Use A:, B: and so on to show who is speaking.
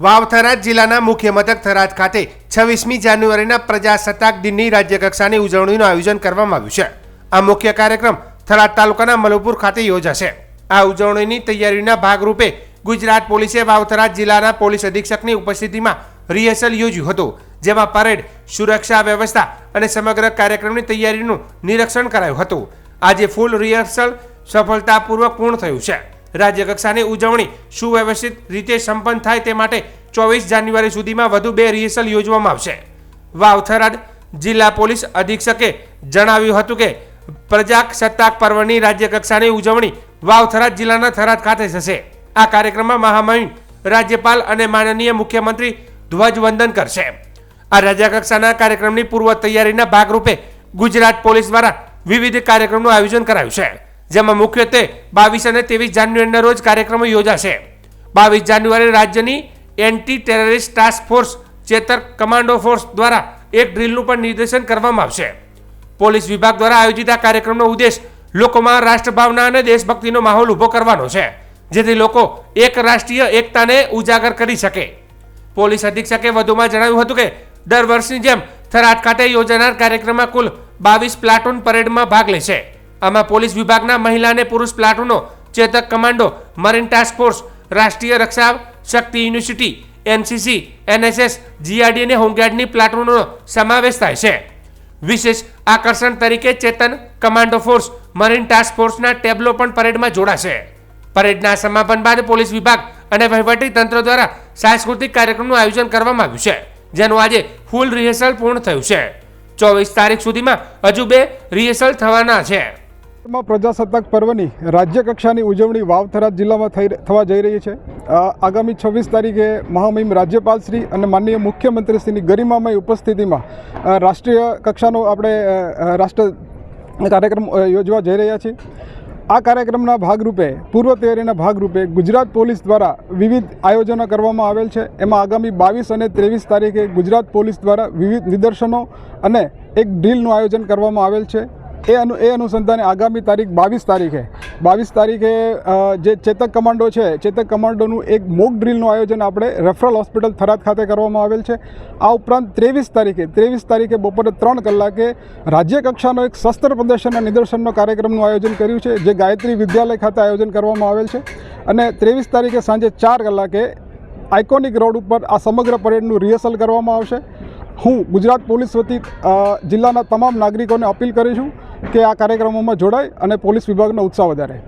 A: વાવ થરાદ જિલ્લાના મુખ્ય મથક થરાદ ખાતે છવ્વીસમી જાન્યુઆરીના પ્રજાસત્તાક દિનની રાજ્યકક્ષાની ઉજવણીનું આયોજન કરવામાં આવ્યું છે. આ મુખ્ય કાર્યક્રમ થરાદ તાલુકાના મલુપુર ખાતે યોજાશે. આ ઉજવણીની તૈયારીના ભાગરૂપે ગુજરાત પોલીસે વાવ થરાદ જિલ્લાના પોલીસ અધિક્ષકની ઉપસ્થિતિમાં રિહર્સલ યોજ્યું હતું, જેમાં પરેડ, સુરક્ષા વ્યવસ્થા અને સમગ્ર કાર્યક્રમની તૈયારીનું નિરીક્ષણ કરાયું હતું. આજે ફૂલ રિહર્સલ સફળતાપૂર્વક પૂર્ણ થયું છે. રાજ્ય કક્ષાની ઉજવણી સુવ્યવસ્થિત રીતે સંપન્ન થાય તે માટે ચોવીસ જાન્યુઆરી સુધીમાં વધુ બે રિહર્સલ યોજવામાં આવશે. વાવ થરાદ જિલ્લા પોલીસ અધિક્ષકે જણાવ્યું હતું કે પ્રજાસત્તાક પર્વની રાજ્યકક્ષાની ઉજવણી વાવ થરાદ જિલ્લાના થરાદ ખાતે થશે. આ કાર્યક્રમમાં મહામહિમ રાજ્યપાલ અને માનનીય મુખ્યમંત્રી ધ્વજવંદન કરશે. આ રાજ્યકક્ષાના કાર્યક્રમની પૂર્વ તૈયારીના ભાગરૂપે ગુજરાત પોલીસ દ્વારા વિવિધ કાર્યક્રમનું આયોજન કરાયું છે. જેમાં મુખ્યત્વે બાવીસ અને ત્રેવીસ જાન્યુઆરીના રોજ કાર્યક્રમો યોજાશે. બાવીસ જાન્યુઆરી રાજ્યની anti terrorist task force Chetak commando force દ્વારા એક ડ્રીલનું પણ નિર્દેશન કરવામાં આવશે. પોલીસ વિભાગ દ્વારા આયોજિત આ કાર્યક્રમનો ઉદ્દેશ લોકોમાં રાષ્ટ્રભાવના અને દેશભક્તિનો માહોલ ઊભો કરવાનો છે, જેથી લોકો એક રાષ્ટ્રીય એકતાને ઉજાગર કરી શકે. પોલીસ અધિક્ષકે વધુમાં જણાવ્યું હતું કે, દર વર્ષની જેમ થરાદ ખાતે યોજાનાર કાર્યક્રમમાં કુલ બાવીસ પ્લાટૂન પરેડમાં ભાગ લેશે. આમાં પોલીસ વિભાગના મહિલા અને પુરુષ પ્લાટૂનો Chetak commando, marine task force, Rashtriya Raksha Shakti university, NCC, NSS, GRD અને હોમગાર્ડની પ્લાટૂનનો સમાવેશ થાય છે. વિશેષ આકર્ષણ તરીકે Chetak commando force, marine task ફોર્સના ટેબ્લો પણ પરેડમાં જોડાશે. પરેડના સમાપન બાદ પોલીસ વિભાગ અને વહીવટી તંત્ર દ્વારા સાંસ્કૃતિક કાર્યક્રમનું આયોજન કરવામાં આવ્યું છે, જેનું આજે ફૂલ રિહર્સલ પૂર્ણ થયું છે. ચોવીસ તારીખ સુધીમાં હજુ બે રિહર્સલ થવાના છે.
B: માં પ્રજાસત્તાક પર્વની રાજ્ય કક્ષાની ઉજવણી વાવથરા જિલ્લામાં થઈ થવા જઈ રહી છે. આગામી છવ્વીસ તારીખે મહામહિમ રાજ્યપાલ શ્રી અને માનનીય મુખ્યમંત્રીશ્રીની ગરિમામય ઉપસ્થિતિમાં રાષ્ટ્રીય કક્ષાનો આપણે રાષ્ટ્ર કાર્યક્રમ યોજવા જઈ રહ્યા છીએ. આ કાર્યક્રમના ભાગરૂપે, પૂર્વ તૈયારીના ભાગરૂપે ગુજરાત પોલીસ દ્વારા વિવિધ આયોજનો કરવામાં આવેલ છે. એમાં આગામી બાવીસ અને ત્રેવીસ તારીખે ગુજરાત પોલીસ દ્વારા વિવિધ નિદર્શનો અને એક ડ્રીલનું આયોજન કરવામાં આવેલ છે. એ અનુ, એ અનુસંધાને આગામી તારીખ બાવીસ તારીખે. બાવીસ તારીખે જે ચેતક કમાન્ડો છે, ચેતક કમાન્ડોનું એક મોક ડ્રીલનું આયોજન આપણે રેફરલ હોસ્પિટલ થરાદ ખાતે કરવામાં આવેલ છે. આ ઉપરાંત ત્રેવીસ તારીખે ત્રેવીસ તારીખે બપોરે ત્રણ કલાકે રાજ્ય કક્ષાનો એક શસ્ત્ર પ્રદર્શન નિદર્શનનો કાર્યક્રમનું આયોજન કર્યું છે, જે ગાયત્રી વિદ્યાલય ખાતે આયોજન કરવામાં આવેલ છે. અને ત્રેવીસ તારીખે સાંજે ચાર કલાકે આઇકોનિક રોડ ઉપર આ સમગ્ર પરેડનું રિહર્સલ કરવામાં આવશે. હું ગુજરાત પોલીસ વતી જિલ્લાના તમામ નાગરિકોને અપીલ કરીશું કે આ કાર્યક્રમોમાં જોડાય અને પોલીસ વિભાગનો ઉત્સાહ વધારે.